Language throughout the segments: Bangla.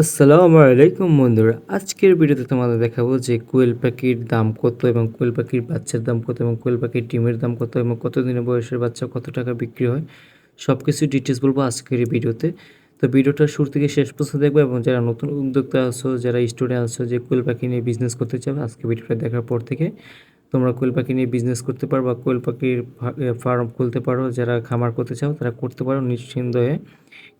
আসসালামু আলাইকুম বন্ধুরা। আজকের ভিডিওতে তোমাদের দেখাবো যে কোয়েল পাখির দাম কত এবং কোয়েল পাখির বাচ্চার দাম কত এবং কোয়েল পাখির ডিমের দাম কত এবং কত দিনের বয়সের বাচ্চা কত টাকা বিক্রি হয় সব কিছু ডিটেলস বলব আজকের এই ভিডিওতে। তো ভিডিওটা শুরু থেকে শেষ পর্যন্ত দেখব এবং যারা নতুন উদ্যোক্তা আছো, যারা স্টুডেন্ট আছো যে কোয়েল পাখি নিয়ে বিজনেস করতে চাও, আজকে ভিডিওটা দেখার পর থেকে তোমরা কোয়েল পাখি নিয়ে বিজনেস করতে পারো বা কোয়েল পাখির ফার্ম খুলতে পারো, যারা খামার করতে চাও তারা করতে পারো হয়ে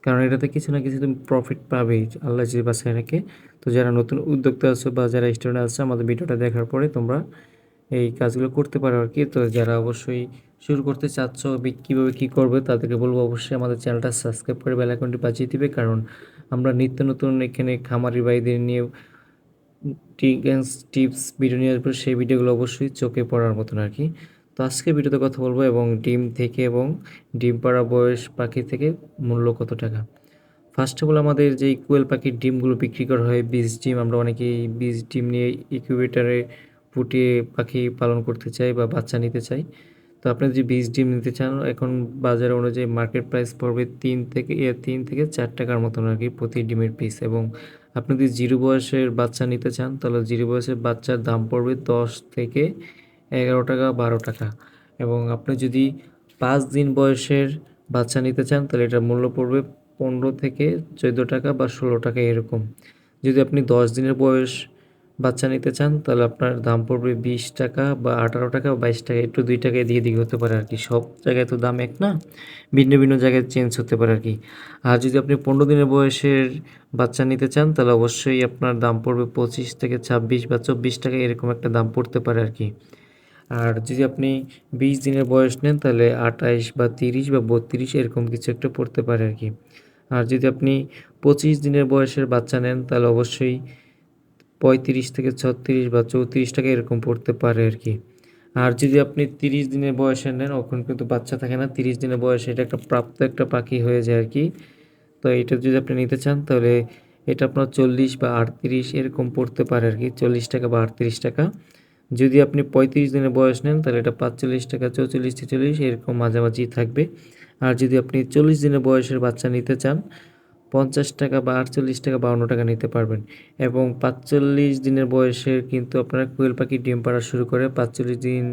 কারণ এটাতে কিছু না কিছু তুমি প্রফিট পাবেই, আল্লাহ যে বাসায় রাখে। তো যারা নতুন উদ্যোক্তা আছো বা যারা স্টুডেন্ট আছে, আমাদের ভিডিওটা দেখার পরে তোমরা এই কাজগুলো করতে পারো আর কি। তো যারা অবশ্যই শুরু করতে চাচ্ছ কীভাবে কী করবে তাদেরকে বলব অবশ্যই আমাদের চ্যানেলটা সাবস্ক্রাইব করে বেল আইকনটি বাজিয়ে দিবে। কারণ আমরা নিত্য নতুন এখানে খামারি ভাইদের নিয়ে টিপস টিপস ভিডিও নিয়ে আসব সেই ভিডিওগুলো অবশ্যই চোখে পড়ার মতন আর কি। তো আজকে ভিডিওতে কথা বলব এবং ডিম থেকে এবং ডিম পাড়া বয়স পাখি থেকে মূল্য কত টাকা? ফার্স্ট অফ অল আমাদের যে কোয়েল পাখির ডিমগুলো বিক্রি করা হয়, বীজ ডিম, আমরা অনেকেই বীজ ডিম নিয়ে ইকুইবেটারে ফুটিয়ে পাখি পালন করতে চাই বা বাচ্চা নিতে চাই। তো আপনি যদি বিশ ডিম নিতে চান, এখন বাজার অনুযায়ী মার্কেট প্রাইস পড়বে তিন থেকে তিন থেকে চার টাকার মতন আর কি প্রতি ডিমের পিস এবং আপনি যদি জিরো বয়সের বাচ্চা নিতে চান, তাহলে জিরো বয়সের বাচ্চার দাম পড়বে দশ থেকে এগারো টাকা, বারো টাকা এবং আপনি যদি পাঁচ দিন বয়সের বাচ্চা নিতে চান, তাহলে এটার মূল্য পড়বে পনেরো থেকে চোদ্দ টাকা বা ষোলো টাকা এরকম। যদি আপনি দশ দিনের বয়স বাচ্চা নিতে চান, তাহলে আপনার দাম পড়বে বিশ টাকা বা আঠারো টাকা বা বাইশ টাকা, একটু দুই টাকায় দিয়ে দিকে হতে পারে আর কি সব জায়গায় তো দাম এক না, ভিন্ন ভিন্ন জায়গায় চেঞ্জ হতে পারে আর কি আর যদি আপনি পনেরো দিনের বয়সের বাচ্চা নিতে চান, তাহলে অবশ্যই আপনার দাম পড়বে পঁচিশ থেকে ছাব্বিশ বা চব্বিশ টাকা, এরকম একটা দাম পড়তে পারে আর কি আর যদি আপনি বিশ দিনের বয়স নেন, তাহলে আঠাইশ বা তিরিশ বা বত্রিশ, এরকম কিছু একটা পড়তে পারে আর কি আর যদি আপনি পঁচিশ দিনের বয়সের বাচ্চা নেন, তাহলে অবশ্যই পঁয়ত্রিশ থেকে ছত্রিশ বা চৌত্রিশ টাকা এরকম পড়তে পারে আর কি। আর যদি আপনি তিরিশ দিনের বয়সে নেন, ওখানে কিন্তু বাচ্চা থাকে না, তিরিশ দিনের বয়সে এটা একটা প্রাপ্ত একটা পাখি হয়ে যায় আর কি। তো এটা যদি আপনি নিতে চান, তাহলে এটা আপনার চল্লিশ বা আটত্রিশ এরকম পড়তে পারে আর কি, চল্লিশ টাকা বা আটত্রিশ টাকা। যদি আপনি পঁয়ত্রিশ দিনের বয়স নেন, তাহলে এটা পাঁচচল্লিশ টাকা, চৌচল্লিশ, ছেচল্লিশ এরকম মাঝামাঝি থাকবে। আর যদি আপনি চল্লিশ দিনের বয়সের বাচ্চা নিতে চান পঞ্চাশ টাকা বা আটচল্লিশ টাকা বাউন্ন টাকা নিতে পারবেন। এবং পাঁচচল্লিশ দিনের বয়সের কিন্তু আপনারা কোয়েল পাখি ডিম পাড়া শুরু করে পাঁচচল্লিশ দিন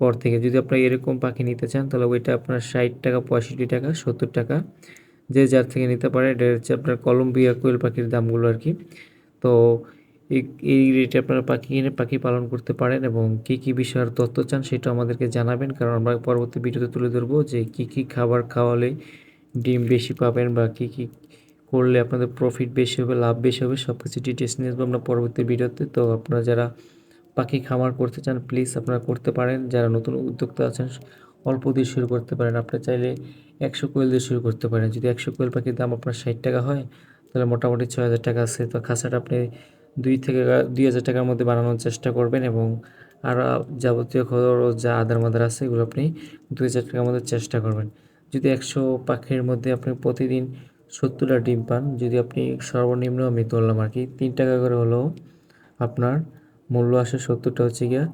পর থেকে যদি আপনারা এরকম পাখি নিতে চান, তাহলে ওইটা আপনার ষাট টাকা, পঁয়ষট্টি টাকা, সত্তর টাকা, যে যার থেকে নিতে পারে, এটা হচ্ছে আপনার কলম্বিয়া কোয়েল পাখির দামগুলো আর কি। তো এই রেটে আপনারা পাখি কিনে পাখি পালন করতে পারেন এবং কী কী বিষয়ের তথ্য চান সেটা আমাদেরকে জানাবেন, কারণ আমরা পরবর্তী ভিডিওতে তুলে ধরবো যে কী কী খাবার খাওয়ালে ডিম বেশি পাবেন বা কী কী করলে আপনাদের প্রফিট বেশি হবে, লাভ বেশি হবে সব কিছু ডিটেলস নিয়ে আসব আমরা পরবর্তী ভিডিওতে। তো আপনারা যারা পাখি খামার করতে চান প্লিজ আপনারা করতে পারেন। যারা নতুন উদ্যোক্তা আছেন, অল্প দিয়ে শুরু করতে পারেন। আপনি চাইলে একশো কোয়েল দিয়ে শুরু করতে পারেন। যদি একশো কোয়েল পাখির দাম আপনার ষাট টাকা হয়, তাহলে মোটামুটি ছয় হাজার টাকা আছে। তো খাঁচাটা আপনি দুই থেকে দুই হাজার টাকার মধ্যে বানানোর চেষ্টা করবেন এবং আর যাবতীয় খরচ, যা আদার মাদার আছে, এগুলো আপনি দুই হাজার টাকার মধ্যে চেষ্টা করবেন। যদি একশো পাখির মধ্যে আপনি প্রতিদিন সত্তরটা ডিম পান, যদি আপনি সর্বনিম্ন আমি ধরলাম আর কি তিন টাকা করে হলেও আপনার মূল্য আসে সত্তরটা হচ্ছে গিয়া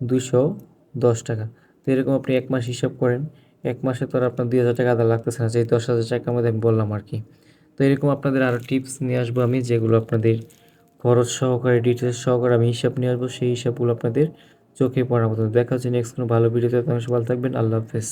দুশো দশ টাকা। তো এরকম আপনি এক মাস হিসাব করেন, এক মাসে তো আর আপনার দুই হাজার টাকা আদা লাগতেছে না যে দশ হাজার টাকার মধ্যে আমি বললাম আর কি। তো এরকম আপনাদের আরও টিপস নিয়ে আসব আমি, যেগুলো আপনাদের খরচ সহকারে ডিটেলস সহকারে আমি হিসাব নিয়ে আসব, সেই হিসাবগুলো আপনাদের চোখে পড়ার মতো। দেখা হচ্ছে নেক্সট কোনো ভালো ভিডিওতে সবাই ভালো থাকবেন, আল্লাহ হাফেজ।